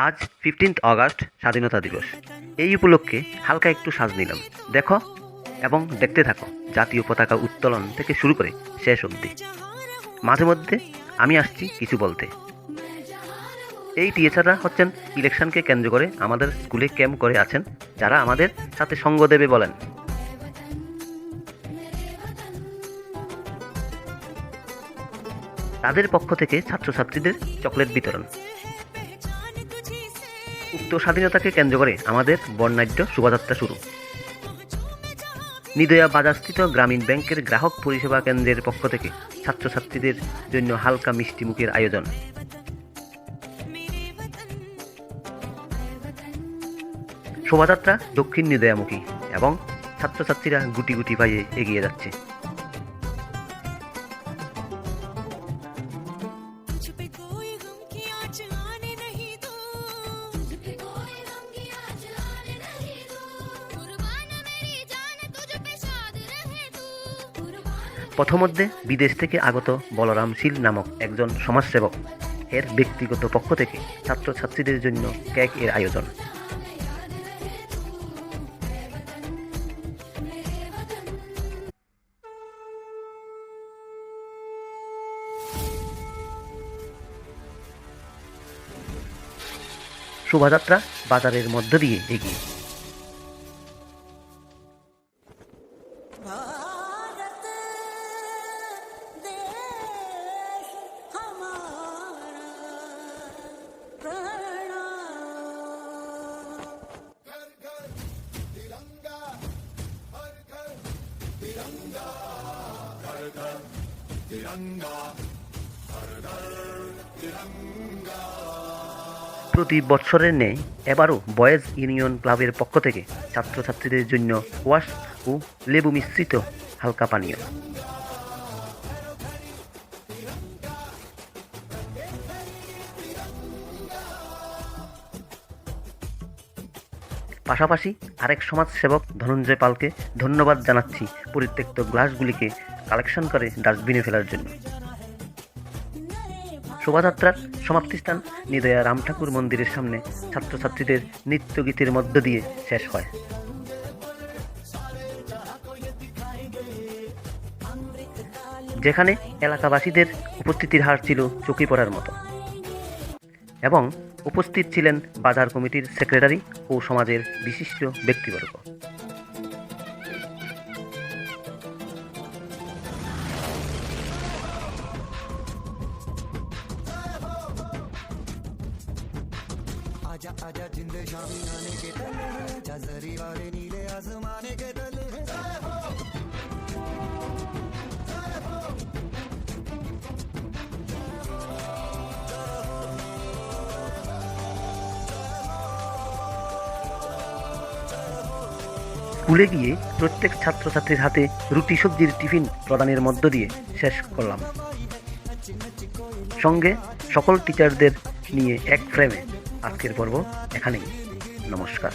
আজ fifteenth August স্বাধীনতা দিবস। এই উপলক্ষে হালকা একটু সাজ নিলাম। দেখো এবং দেখতে থাকো, জাতীয় পতাকা উত্তোলন থেকে শুরু করে শেষ অবধি। মাঝে মধ্যে আমি আসছি কিছু বলতে। এই টিচাররা হচ্ছেন ইলেকশনকে কেন্দ্র করে আমাদের স্কুলে ক্যাম্প করে আছেন, যারা আমাদের সাথে সঙ্গ দেবে বলেন। তাদের পক্ষ থেকে ছাত্রছাত্রীদের চকলেট বিতরণ। উক্ত স্বাধীনতাকে কেন্দ্র করে আমাদের বর্ণাঢ্য শোভাযাত্রা শুরু। নিদয়া বাজারস্থিত গ্রামীণ ব্যাংকের গ্রাহক পরিষেবা কেন্দ্রের পক্ষ থেকে ছাত্রছাত্রীদের জন্য হালকা মিষ্টি মুখের আয়োজন। শোভাযাত্রা দক্ষিণ নিদয়ামুখী এবং ছাত্রছাত্রীরা গুটি গুটি পাইয়ে এগিয়ে যাচ্ছে। প্রথমধ্যে বিদেশ থেকে আগত বলরাম শীল নামক একজন সমাজসেবক এর ব্যক্তিগত পক্ষ থেকে ছাত্রছাত্রীদের জন্য কেক এর আয়োজন। শোভাযাত্রা বাজারের মধ্য দিয়ে এগিয়ে। প্রতি বছরের নেই এবারও বয়েজ ইউনিয়ন ক্লাবের পক্ষ থেকে ছাত্রছাত্রীদের জন্য ওয়াশ ও লেবু মিশ্রিত হালকা পানীয়। পাশাপাশি আরেক সমাজসেবক ধনঞ্জয় পালকে ধন্যবাদ জানাচ্ছি পরিত্যক্ত গ্লাসগুলিকে কালেকশন করে ডাস্টবিনে ফেলার জন্য। শোভাযাত্রার সমাপ্তিস্থান নিদয়া রাম ঠাকুর মন্দিরের সামনে ছাত্রছাত্রীদের নৃত্য গীতের মধ্য দিয়ে শেষ হয়। যেখানে এলাকাবাসীদের উপস্থিতির হার ছিল চোখে পড়ার মতো। এবং উপস্থিত ছিলেন বাজার কমিটির সেক্রেটারি ও সমাজের বিশিষ্ট ব্যক্তিবর্গ आजा आजा जिंद शामी आने के तले जा जरी वाले नीले आसमाने के तले স্কুলে গিয়ে প্রত্যেক ছাত্রছাত্রীর হাতে রুটি সবজির টিফিন প্রদানের মধ্য দিয়ে শেষ করলাম। সঙ্গে সকল টিচারদের নিয়ে এক ফ্রেমে আজকের পর্ব এখানেই। নমস্কার।